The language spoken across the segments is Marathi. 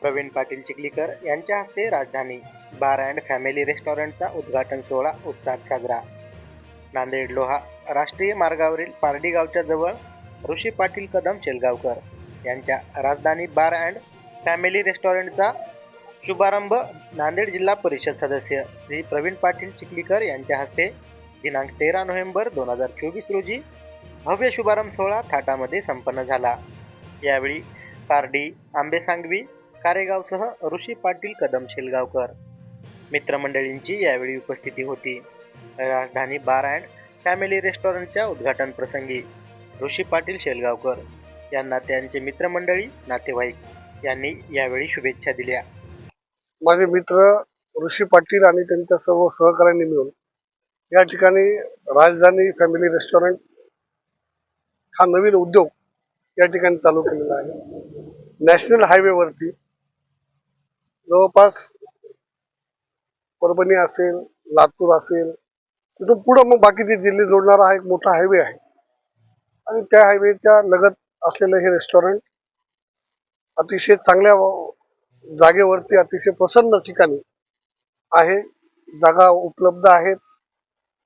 प्रवीण पाटील चिखलीकर यांच्या हस्ते राजधानी बार अँड फॅमिली रेस्टॉरंटचा उद्घाटन सोहळा उत्साहात साजरा. नांदेड लोहा राष्ट्रीय मार्गावरील पारडी गावच्या जवळ ऋषी पाटील कदम शेलगावकर यांच्या राजधानी बार अँड फॅमिली रेस्टॉरंटचा शुभारंभ नांदेड जिल्हा परिषद सदस्य श्री प्रवीण पाटील चिखलीकर यांच्या हस्ते दिनांक तेरा नोव्हेंबर दोन हजार चोवीस रोजी भव्य शुभारंभ सोहळा थाटामध्ये संपन्न झाला. यावेळी पारडी आंबेसांगवी कारेगावसह ऋषी पाटील कदम शेलगावकर. मित्रमंडळींची यावेळी उपस्थिती होती. राजधानी बार अँड फॅमिली रेस्टॉरंटच्या उद्घाटन प्रसंगी ऋषी पाटील शेलगावकर यांना त्यांचे मित्रमंडळी नातेवाईक यांनी यावेळी शुभेच्छा दिल्या. माझे मित्र ऋषी पाटील आणि त्यांच्या सर्व सहकाऱ्यांनी मिळून या ठिकाणी राजधानी फॅमिली रेस्टॉरंट हा नवीन उद्योग या ठिकाणी चालू केलेला आहे. नॅशनल हायवेवरती जवळपास परभणी असेल लातूर असेल तिथून पुढं मग बाकीचे जिल्हे जोडणारा हा एक मोठा हायवे आहे. आणि त्या हायवेच्या लगत असलेलं हे रेस्टॉरंट अतिशय चांगल्या जागेवरती अतिशय प्रसन्न ठिकाणी आहे. जागा उपलब्ध आहेत.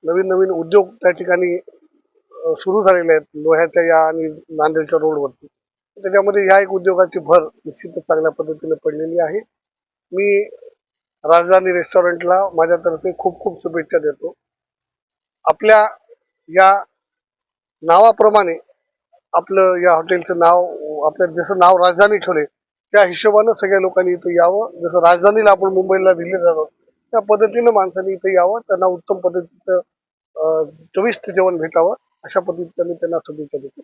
नवीन नवीन उद्योग त्या ठिकाणी सुरू झालेले आहेत. लोह्याच्या या आणि नांदेडच्या रोडवरती त्याच्यामध्ये या एक उद्योगाची भर निश्चितच चांगल्या पद्धतीने पडलेली आहे. मी राजधानी रेस्टॉरंटला माझ्यातर्फे खूप खूप शुभेच्छा देतो. आपल्या या नावाप्रमाणे आपलं या हॉटेलचं नाव आपलं जसं नाव राजधानी ठेवले त्या हिशोबानं सगळ्या लोकांनी इथं यावं. जसं राजधानीला आपण मुंबईला दिले जातो त्या पद्धतीनं माणसांनी इथं यावं. त्यांना उत्तम पद्धतीचं चविष्ट जेवण भेटावं. अशा पद्धतीने त्यांना शुभेच्छा देतो.